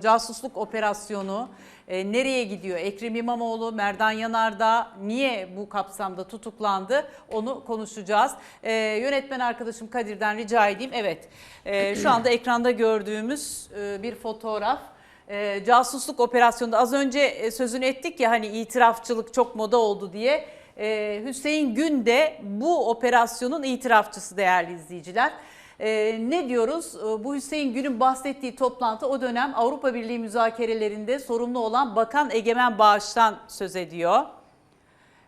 casusluk operasyonu e, nereye gidiyor? Ekrem İmamoğlu, Merdan Yanardağ niye bu kapsamda tutuklandı? Onu konuşacağız. E, yönetmen arkadaşım Kadir'den rica edeyim. Evet, e, şu anda ekranda gördüğümüz e, bir fotoğraf. E, casusluk operasyonunda az önce e, sözünü ettik ya hani itirafçılık çok moda oldu diye. E, Hüseyin Gün de bu operasyonun itirafçısı değerli izleyiciler. Ee, ne diyoruz? Ee, bu Hüseyin Gün'ün bahsettiği toplantı o dönem Avrupa Birliği müzakerelerinde sorumlu olan Bakan Egemen Bağış'tan söz ediyor.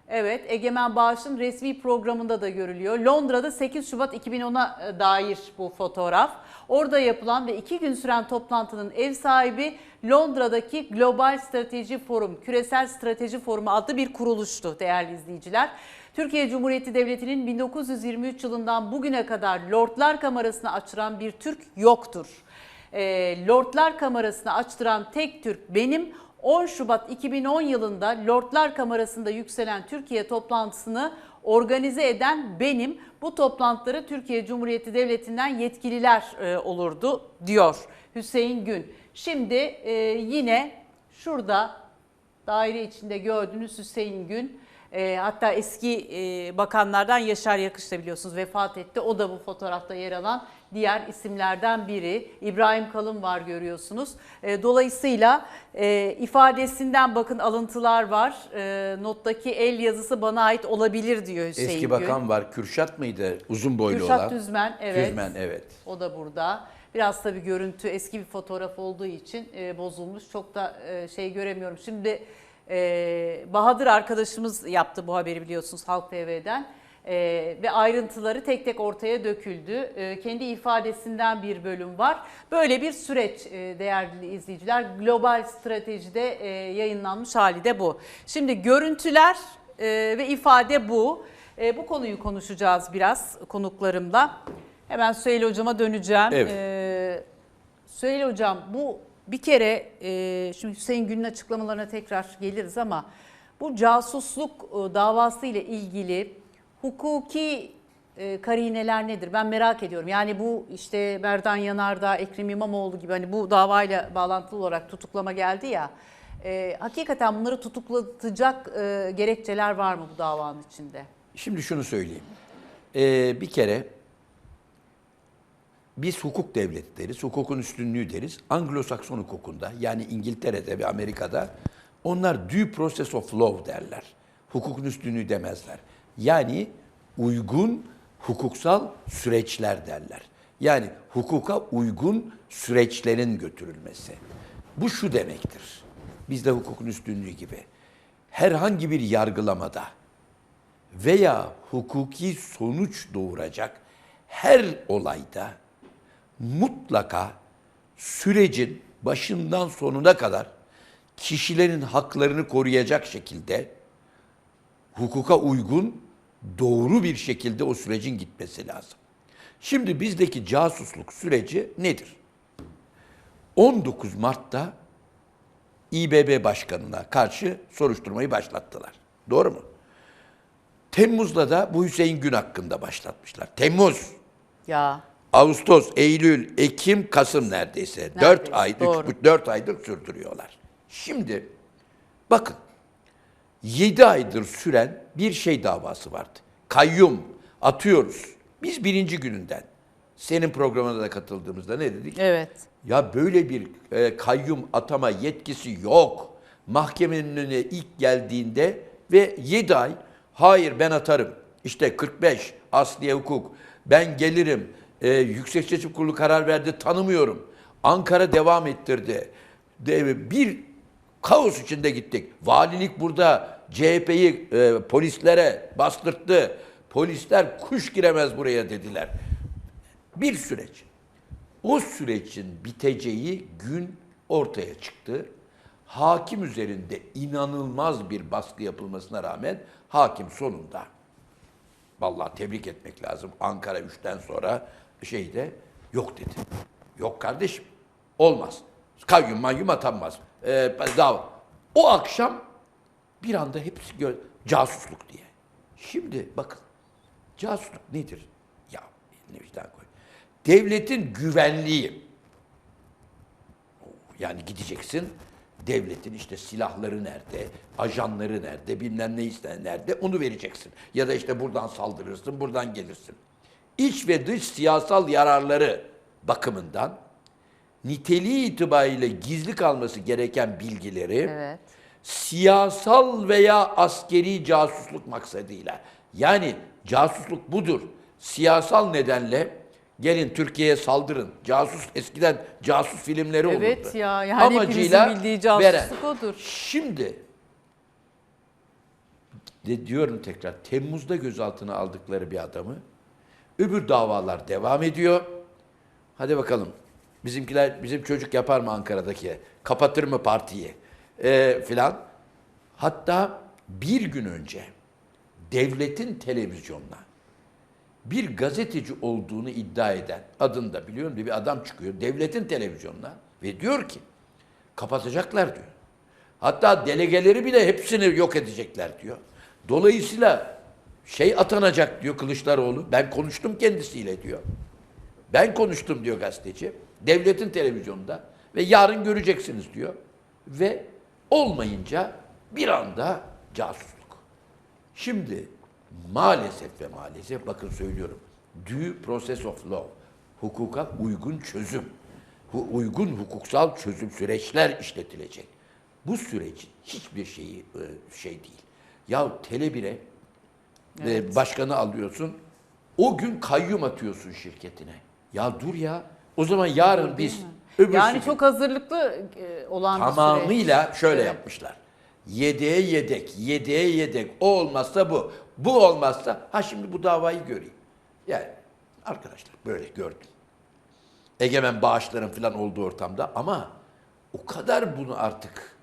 Evet, Egemen Bağış'ın resmi programında da görülüyor. Londra'da 8 Şubat 2010'a dair bu fotoğraf. Orada yapılan ve iki gün süren toplantının ev sahibi Londra'daki Global Strateji Forum, Küresel Strateji Forumu adlı bir kuruluştu değerli izleyiciler. Türkiye Cumhuriyeti Devleti'nin 1923 yılından bugüne kadar Lordlar Kamerası'nı açtıran bir Türk yoktur. E, Lordlar Kamerası'nı açtıran tek Türk benim. 10 Şubat 2010 yılında Lordlar Kamerası'nda yükselen Türkiye toplantısını organize eden benim. Bu toplantıları Türkiye Cumhuriyeti Devleti'nden yetkililer e, olurdu diyor Hüseyin Gün. Şimdi e, yine şurada daire içinde gördüğünüz Hüseyin Gün e, hatta eski e, bakanlardan Yaşar Yakış da biliyorsunuz vefat etti. O da bu fotoğrafta yer alan diğer isimlerden biri. İbrahim Kalın var görüyorsunuz. E, dolayısıyla e, ifadesinden bakın alıntılar var. E, nottaki el yazısı bana ait olabilir diyor Hüseyin Eski Gün. bakan var. Kürşat mıydı? Uzun boylu Kürşat olan. Düzmen evet. Düzmen evet. O da burada. Biraz tabii görüntü eski bir fotoğraf olduğu için e, bozulmuş. Çok da e, şey göremiyorum. Şimdi e, Bahadır arkadaşımız yaptı bu haberi biliyorsunuz Halk TV'den. E, ve ayrıntıları tek tek ortaya döküldü. E, kendi ifadesinden bir bölüm var. Böyle bir süreç e, değerli izleyiciler. Global stratejide e, yayınlanmış hali de bu. Şimdi görüntüler e, ve ifade bu. E, bu konuyu konuşacağız biraz konuklarımla. Hemen Süheyl Hocam'a döneceğim. Evet. Ee, Süheyl Hocam bu bir kere e, şimdi Hüseyin Gün'ün açıklamalarına tekrar geliriz ama bu casusluk e, davası ile ilgili hukuki e, karineler nedir? Ben merak ediyorum. Yani bu işte Merdan Yanardağ, Ekrem İmamoğlu gibi hani bu davayla bağlantılı olarak tutuklama geldi ya. E, hakikaten bunları tutuklatacak e, gerekçeler var mı bu davanın içinde? Şimdi şunu söyleyeyim. Ee, bir kere biz hukuk devleti deriz, hukukun üstünlüğü deriz. Anglo-Sakson hukukunda yani İngiltere'de ve Amerika'da onlar due process of law derler. Hukukun üstünlüğü demezler. Yani uygun hukuksal süreçler derler. Yani hukuka uygun süreçlerin götürülmesi. Bu şu demektir. Bizde hukukun üstünlüğü gibi. Herhangi bir yargılamada veya hukuki sonuç doğuracak her olayda mutlaka sürecin başından sonuna kadar kişilerin haklarını koruyacak şekilde hukuka uygun doğru bir şekilde o sürecin gitmesi lazım. Şimdi bizdeki casusluk süreci nedir? 19 Mart'ta İBB Başkanı'na karşı soruşturmayı başlattılar. Doğru mu? Temmuz'da da bu Hüseyin Gün hakkında başlatmışlar. Temmuz, Ya Ağustos, Eylül, Ekim, Kasım neredeyse. 4 Neredeyse, ay, doğru. 4 aydır sürdürüyorlar. Şimdi bakın 7 aydır süren bir şey davası vardı. Kayyum atıyoruz. Biz birinci gününden senin programına da katıldığımızda ne dedik? evet. Ya böyle bir e, kayyum atama yetkisi yok. Mahkemenin önüne ilk geldiğinde ve 7 ay hayır ben atarım. İşte 45 asliye hukuk. Ben gelirim. E, Yüksek Seçim Kurulu karar verdi tanımıyorum. Ankara devam ettirdi. De, bir kaos içinde gittik. Valilik burada CHP'yi e, polislere bastırttı. Polisler kuş giremez buraya dediler. Bir süreç. O sürecin biteceği gün ortaya çıktı. Hakim üzerinde inanılmaz bir baskı yapılmasına rağmen hakim sonunda vallahi tebrik etmek lazım. Ankara 3'ten sonra şeyde yok dedi. Yok kardeşim. Olmaz. Kayyum mayyum atanmaz. Ee, dava. O akşam bir anda hepsi gö- casusluk diye. Şimdi bakın casusluk nedir? Ya eline vicdan koy. Devletin güvenliği. Yani gideceksin devletin işte silahları nerede, ajanları nerede, bilmem ne nerede onu vereceksin. Ya da işte buradan saldırırsın, buradan gelirsin. İç ve dış siyasal yararları bakımından niteliği itibariyle gizli kalması gereken bilgileri Evet. siyasal veya askeri casusluk maksadıyla. Yani casusluk budur. Siyasal nedenle gelin Türkiye'ye saldırın. Casus eskiden casus filmleri olurdu. Evet ya, yani hepimizin bildiği casusluk odur. Şimdi de diyorum tekrar Temmuz'da gözaltına aldıkları bir adamı öbür davalar devam ediyor. Hadi bakalım. Bizimkiler bizim çocuk yapar mı Ankara'daki? Kapatır mı partiyi? Ee, filan. Hatta bir gün önce devletin televizyonuna bir gazeteci olduğunu iddia eden adında biliyorum bir adam çıkıyor devletin televizyonuna ve diyor ki kapatacaklar diyor. Hatta delegeleri bile hepsini yok edecekler diyor. Dolayısıyla şey atanacak diyor Kılıçdaroğlu. Ben konuştum kendisiyle diyor. Ben konuştum diyor gazeteci. Devletin televizyonunda ve yarın göreceksiniz diyor. Ve olmayınca bir anda casusluk. Şimdi maalesef ve maalesef bakın söylüyorum. Due process of law. Hukuka uygun çözüm. hu- uygun hukuksal çözüm süreçler işletilecek. Bu sürecin hiçbir şeyi e, şey değil. Ya Tele1'e e, başkanı alıyorsun. O gün kayyum atıyorsun şirketine. Ya dur ya. O zaman yarın biz öbür Yani çok hazırlıklı e, olan bir tamamıyla şöyle Evet. yapmışlar. Yedeğe yedek, yedeğe yedek. O olmazsa bu. Bu olmazsa ha şimdi bu davayı göreyim. Yani arkadaşlar böyle gördüm. Egemen bağışların falan olduğu ortamda ama o kadar bunu artık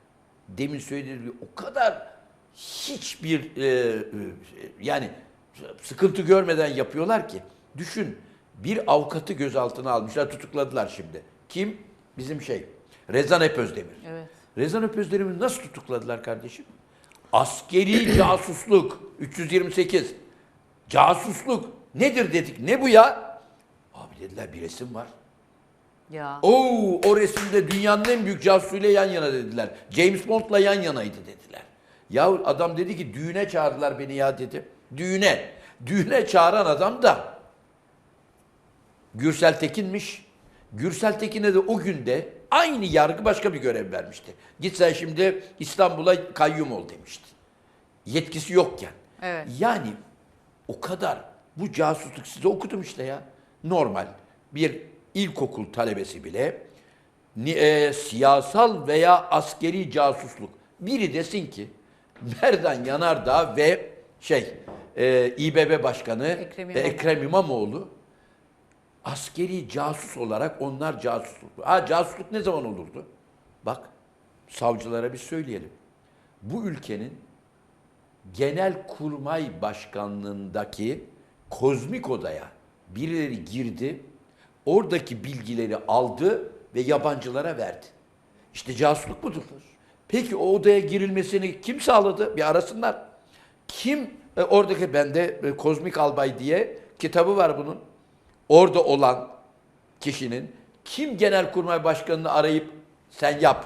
demin söylediğim gibi o kadar hiçbir e, e, yani sıkıntı görmeden yapıyorlar ki düşün bir avukatı gözaltına almışlar tutukladılar şimdi. Kim? Bizim şey Rezan Epözdemir. Evet. Rezan Öpözdemir'i nasıl tutukladılar kardeşim? Askeri casusluk 328. Casusluk nedir dedik. Ne bu ya? Abi dediler bir resim var. Ya. Oo o resimde dünyanın en büyük casusuyla yan yana dediler. James Bond'la yan yanaydı dediler. Ya adam dedi ki düğüne çağırdılar beni ya dedi. Düğüne. Düğüne çağıran adam da Gürsel Tekin'miş. Gürsel Tekin'e de o günde aynı yargı başka bir görev vermişti. Git sen şimdi İstanbul'a kayyum ol demişti. Yetkisi yokken. Evet. Yani o kadar bu casusluk size okudum işte ya. Normal bir ilkokul talebesi bile e, siyasal veya askeri casusluk. Biri desin ki Merdan Yanardağ ve şey e, İBB Başkanı Ekrem e, İmamoğlu. Ekrem İmamoğlu askeri casus olarak onlar casusluk. Ha casusluk ne zaman olurdu? Bak savcılara bir söyleyelim. Bu ülkenin genel kurmay başkanlığındaki kozmik odaya birileri girdi, oradaki bilgileri aldı ve yabancılara verdi. İşte casusluk budur. Peki o odaya girilmesini kim sağladı? Bir arasınlar. Kim e, oradaki bende e, Kozmik Albay diye kitabı var bunun. Orada olan kişinin kim genelkurmay başkanını arayıp sen yap.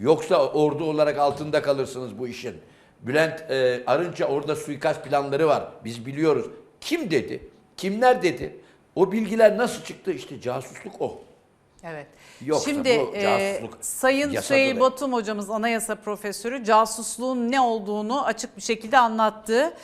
Yoksa ordu olarak altında kalırsınız bu işin. Bülent e, Arınç'a orada suikast planları var. Biz biliyoruz. Kim dedi? Kimler dedi? O bilgiler nasıl çıktı? İşte casusluk o. Evet. Yoksa Şimdi bu e, Sayın Süheyl. Batum hocamız anayasa profesörü casusluğun ne olduğunu açık bir şekilde anlattı.